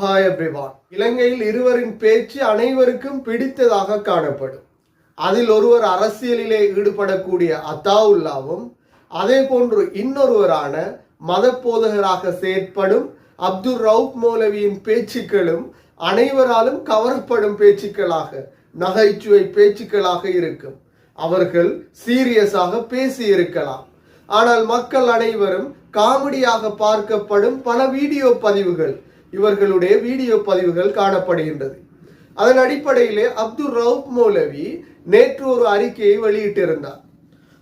Hi everyone இலங்கையில் இருவரின் பேச்சு அனைவருக்கும் பிடித்ததாக காணப்படும். அதில் ஒருவர் அரசியலிலே ஈடுபடக்கூடிய அத்தாவுல்லாவும் அதே போன்று இன்னொருவரான மத போதகராக செயற்படும் அப்துல் ரவுப் மௌலவியின் பேச்சுக்களும் அனைவராலும் கவரப்படும் பேச்சுக்களாக நகைச்சுவை பேச்சுக்களாக இருக்கும். அவர்கள் சீரியஸாக பேசி இருக்கலாம் ஆனால் மக்கள் அனைவரும் காமெடியாக பார்க்கப்படும் பல வீடியோ பதிவுகள் இவர்களுடைய வீடியோ பதிவுகள் காணப்படுகின்றது. அதன் அடிப்படையிலே அப்துல் ரவுப் மௌலவி நேற்று ஒரு அறிக்கையை வெளியிட்டிருந்தார்.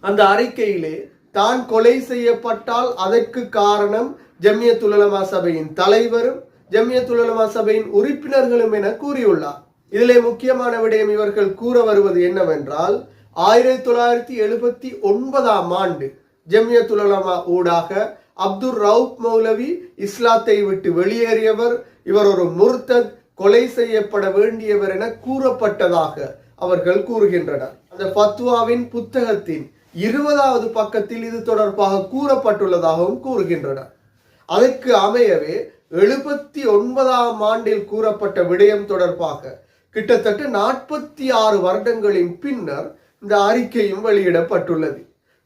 அந்த அறிக்கையிலே தான் கொலை செய்யப்பட்டால் அதற்கு காரணம் ஜம்மியத் துலலமா சபையின் தலைவரும் ஜம்மியத் துலலமா சபையின் உறுப்பினர்களும் என கூறியுள்ளார். இதிலே முக்கியமான விடயம் இவர்கள் கூற வருவது என்னவென்றால் ஆயிரத்தி தொள்ளாயிரத்தி எழுபத்தி ஒன்பதாம் ஆண்டு ஜம்மியத் துலலமா ஊடாக அப்துல் ரவுப் மௌலவி இஸ்லாத்தை விட்டு வெளியேறியவர். இவர் ஒரு முர்த்தத் கொலை செய்யப்பட வேண்டியவர் என கூறப்பட்டதாக அவர்கள் கூறுகின்றனர். அந்த பத்வாவின் புத்தகத்தின் இருபதாவது பக்கத்தில் இது தொடர்பாக கூறப்பட்டுள்ளதாகவும் கூறுகின்றனர். அதற்கு அமையவே எழுபத்தி ஒன்பதாம் ஆண்டில் கூறப்பட்ட விடயம் தொடர்பாக கிட்டத்தட்ட நாற்பத்தி ஆறு வருடங்களின் பின்னர் இந்த அறிக்கையும் வெளியிடப்பட்டுள்ளது.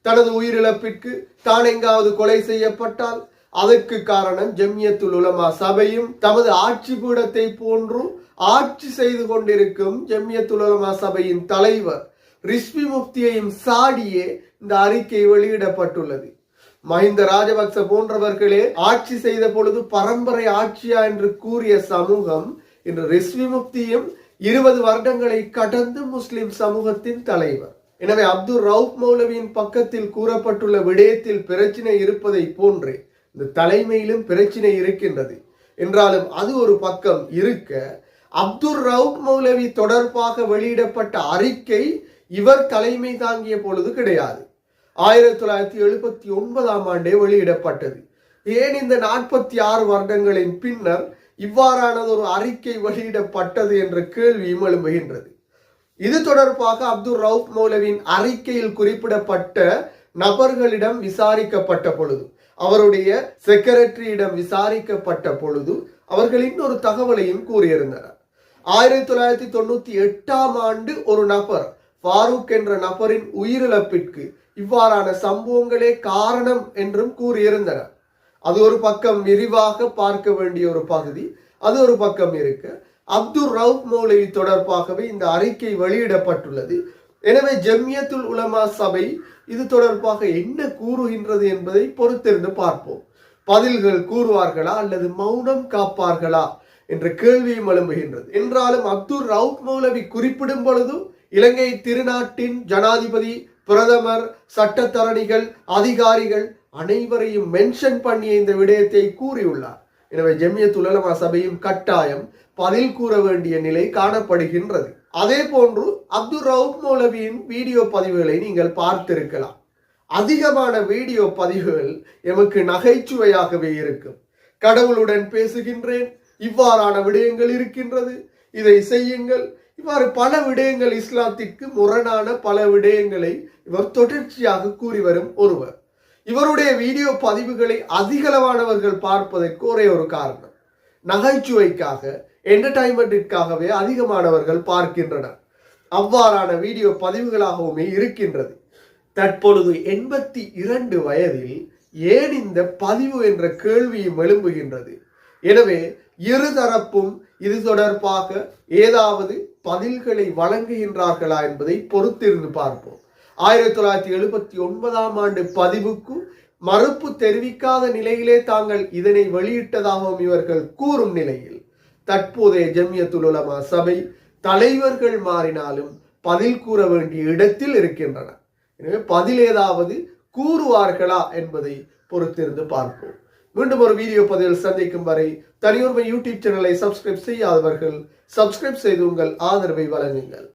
தனது உயிரிழப்பிற்கு தான் எங்காவது கொலை செய்யப்பட்டால் அதற்கு காரணம் ஜம்மியத்துல் உலமா சபையும் தமது ஆட்சி பீடத்தை போன்றும் ஆட்சி செய்து கொண்டிருக்கும் ஜம்மியத்துல் உலமா சபையின் தலைவர் ரிஷ்வி முப்தியையும் சாடியே இந்த அறிக்கை வெளியிடப்பட்டுள்ளது. மஹிந்த ராஜபக்ச போன்றவர்களே ஆட்சி செய்த பொழுது பரம்பரை ஆட்சியா என்று கூறிய சமூகம் இன்று ரிஸ்வி முப்தியும் இருபது வருடங்களை கடந்து முஸ்லிம் சமூகத்தின் தலைவர். எனவே அப்துல் ரவுப் மௌலவியின் பக்கத்தில் கூறப்பட்டுள்ள விடயத்தில் பிரச்சனை இருப்பதை போன்றே இந்த தலைமையிலும் பிரச்சனை இருக்கின்றது. என்றாலும் அது ஒரு பக்கம் இருக்க அப்துல் ரவுப் மௌலவி தொடர்பாக வெளியிடப்பட்ட அறிக்கை இவர் தலைமை தாங்கிய பொழுது கிடையாது. ஆயிரத்தி தொள்ளாயிரத்தி எழுபத்தி ஒன்பதாம் ஆண்டே வெளியிடப்பட்டது. ஏன் இந்த நாற்பத்தி ஆறு வருடங்களின் பின்னர் இவ்வாறானது ஒரு அறிக்கை வெளியிடப்பட்டது என்ற கேள்வியும் எழும்புகின்றது? இது தொடர்பாக அப்துல் ரவுப் மௌலவின் அறிக்கையில் குறிப்பிடப்பட்ட நபர்களிடம் விசாரிக்கப்பட்ட பொழுது அவருடைய செக்ரட்டரியிடம் விசாரிக்கப்பட்ட பொழுது அவர்கள் இன்னொரு தகவலையும் கூறியிருந்தனர். ஆயிரத்தி தொள்ளாயிரத்தி தொண்ணூத்தி எட்டாம் ஆண்டு ஒரு நபர் ஃபாரூக் என்ற நபரின் உயிரிழப்பிற்கு இவ்வாறான சம்பவங்களே காரணம் என்றும் கூறியிருந்தனர். அது ஒரு பக்கம் விரிவாக பார்க்க வேண்டிய ஒரு பகுதி அது ஒரு பக்கம் இருக்கு அப்துல் ரவுப் மௌலவி தொடர்பாகவே இந்த அறிக்கை வெளியிடப்பட்டுள்ளது. எனவே ஜம்யத்துல் உலமா சபை இது தொடர்பாக என்ன கூறுகின்றது என்பதை பொறுத்திருந்து பார்ப்போம். பதில்கள் கூறுவார்களா அல்லது மௌனம் காப்பார்களா என்ற கேள்வியும் எழும்புகின்றது. என்றாலும் அப்துல் ரவுப் மௌலவி குறிப்பிடும் பொழுதும் இலங்கை திருநாட்டின் ஜனாதிபதி பிரதமர் சட்டத்தரணிகள் அதிகாரிகள் அனைவரையும் மென்ஷன் பண்ணிய இந்த விடயத்தை கூறியுள்ளார். எனவே ஜெமியத் உலமா சபையும் கட்டாயம் பதில் கூற வேண்டிய நிலை காணப்படுகின்றது. அதே போன்று அப்துல் ரவுப் மௌலவியின் வீடியோ பதிவுகளை நீங்கள் பார்த்திருக்கலாம். அதிகமான வீடியோ பதிவுகள் எமக்கு நகைச்சுவையாகவே இருக்கும். கடவுளுடன் பேசுகின்றேன் இவ்வாறான விடயங்கள் இருக்கின்றது. இதை செய்யுங்கள். இவ்வாறு பல விடயங்கள் இஸ்லாத்திற்கு முரணான பல விடயங்களை இவர் தொடர்ச்சியாக கூறி வரும் ஒருவர். இவருடைய வீடியோ பதிவுகளை அதிகளவானவர்கள் பார்ப்பதற்கு ஒரே ஒரு காரணம். நகைச்சுவைக்காக என்டர்டைன்மெண்ட்டிற்காகவே அதிகமானவர்கள் பார்க்கின்றனர். அவ்வாறான வீடியோ பதிவுகளாகவுமே இருக்கின்றது. தற்பொழுது எண்பத்தி இரண்டு வயதில் ஏன் இந்த பதிவு என்ற கேள்வியும் எழும்புகின்றது? எனவே இருதரப்பும் இது தொடர்பாக ஏதாவது பதில்களை வழங்குகின்றார்களா என்பதை பொறுத்திருந்து பார்ப்போம். ஆயிரத்தி தொள்ளாயிரத்தி எழுபத்தி ஒன்பதாம் ஆண்டு பதிவுக்கு மறுப்பு தெரிவிக்காத நிலையிலே தாங்கள் இதனை வெளியிட்டதாகவும் இவர்கள் கூறும் நிலையில் தற்போதைய ஜம்மியத்துல் உலமா சபை தலைவர்கள் மாறினாலும் பதில் கூற வேண்டிய இடத்தில் இருக்கின்றன எனவே பதில் ஏதாவது கூறுவார்களா என்பதை பொறுத்திருந்து பார்ப்போம். மீண்டும் ஒரு வீடியோ பதிவில் சந்திக்கும் வரை தனியுரிமை யூடியூப் சேனலை சப்ஸ்கிரைப் செய்யாதவர்கள் சப்ஸ்கிரைப் செய்து உங்கள் ஆதரவை வழங்குங்கள்.